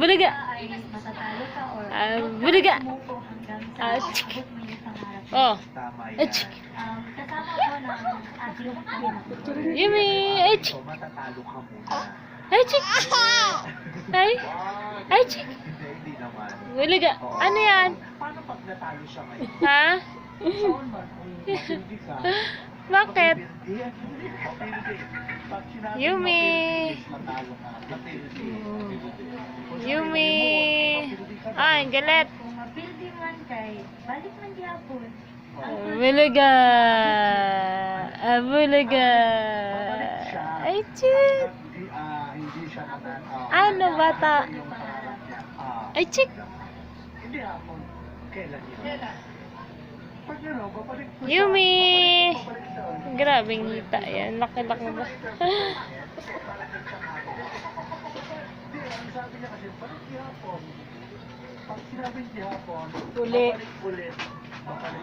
bulaga. Ah, bulaga. Ah, chik. pangarap mo. Oh. Yan. chik. Anak. Yumi. Ay, chik. Ay, chik. Ay. Ay, chik. Bulaga. Ano yan? Paano pag natalo siya ngayon? Ha? Bakit? Yumi. Ay, galit. Kung man kay, balik man gihapon. Bulaga. Ah, bulaga. Ay, ah, hindi siya naman. ah, Ano, bata? Ah, Ay, chik. Hindi hapon. Kailan yun? Kailan? Pag babalik ko siya. Yumi. Grabing hita yan. Laki-laki ba? Hindi, ang sabi niya kasi, balik Uli. Ulit.